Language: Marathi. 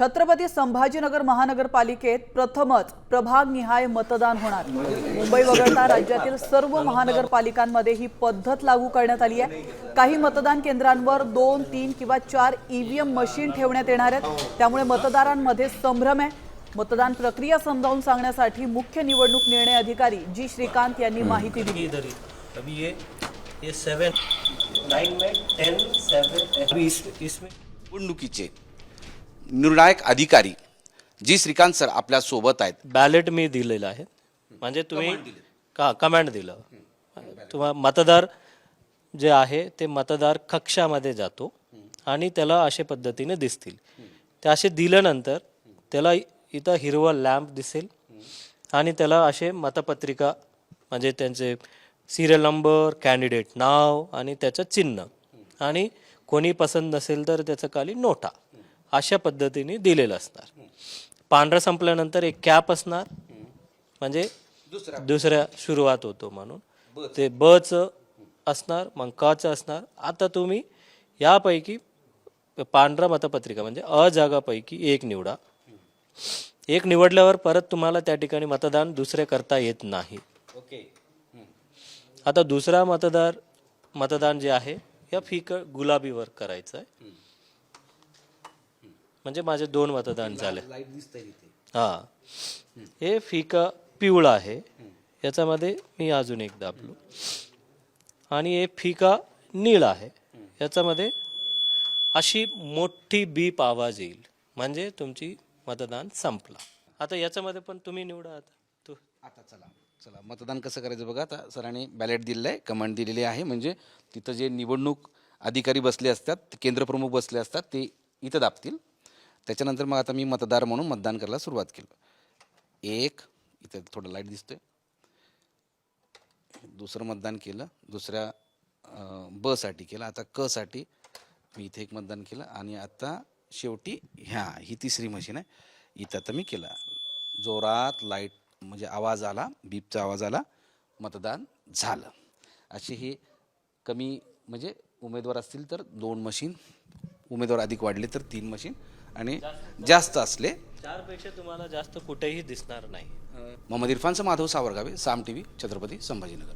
छत्रपती संभाजीनगर महानगरपालिकेत प्रथमच प्रभागनिहाय मतदान होणार. मुंबई वगळता राज्यातील सर्व महानगरपालिकांमध्ये ही पद्धत लागू करण्यात आली आहे. काही मतदान केंद्रांवर दोन तीन किंवा चार ईव्हीएम मशीन ठेवण्यात येणार आहेत. त्यामुळे मतदारांमध्ये संभ्रम आहे. मतदान प्रक्रिया समजावून सांगण्यासाठी मुख्य निवडणूक निर्णय अधिकारी जी. श्रीकांत यांनी माहिती दिली. निवडणुकीचे निर्णायक अधिकारी जी श्रीकांत सर आपल्यासोबत आहेत. बॅलेट मी दिलेलं आहे. म्हणजे तुम्ही का कमांड दिलं. तुम्हा मतदार जे आहे ते मतदार कक्षामध्ये जातो आणि त्याला अशा पद्धतीने दिसतील. ते असे दिल्यानंतर त्याला इथं हिरवा लॅम्प दिसेल आणि त्याला असे मतपत्रिका म्हणजे त्यांचे सिरियल नंबर कॅन्डिडेट नाव आणि त्याचं चिन्ह. आणि कोणी पसंत नसेल तर त्याचं खाली नोटा. अशा पद्धतीने दिलेलं असणार. पांढरं संपल्यानंतर एक कॅप असणार. म्हणजे दुसऱ्या सुरुवात होतो म्हणून. ते बच असणार मग कच असणार. आता तुम्ही यापैकी पांढरा मतपत्रिका म्हणजे अ जागापैकी एक निवडा. एक निवडल्यावर परत तुम्हाला त्या ठिकाणी मतदान दुसरे करता येत नाही. ओके. आता दुसरा मतदार मतदान जे आहे या फिक गुलाबीवर करायचं आहे म्हणजे माझे दोन मतदान झाले. हा. हे फिका पिवळा आहे. याच्यामध्ये मी अजून एक दाबलो. आणि हे फिका निळ आहे. याच्यामध्ये अशी मोठी बीप आवाज येईल. म्हणजे तुमची मतदान संपला. आता याच्यामध्ये पण तुम्ही निवडा आता. तू. आता चला चला. मतदान कसं करायचं बघा आता. सरांनी बॅलेट दिलेलं आहे कमांड दिलेली आहे. म्हणजे तिथं जे निवडणूक अधिकारी बसले असतात ते केंद्रप्रमुख बसले असतात ते इथं दाबतील. त्याच्यानंतर मग आता मी मतदार म्हणून मतदान करायला सुरुवात केलं. एक इथं थोडं लाइट दिसतोय. दुसरं मतदान केलं. दुसऱ्या बसाठी केलं. आता क साठी मी इथे एक मतदान केलं. आणि आता शेवटी ह्या ही तिसरी मशीन आहे. इथं आता मी केलं. जोरात लाइट म्हणजे आवाज आला बीपचा आवाज आला मतदान झालं. असे हे कमी म्हणजे उमेदवार असतील तर दोन मशीन उमेदवार अधिक वाढले तर तीन मशीन आणि जास्त असले. चारपेक्षा तुम्हाला जास्त कुठेही दिसणार नाही. मोहम्मद इरफानचं माधव सावरगावे साम टी व्ही छत्रपती संभाजीनगर.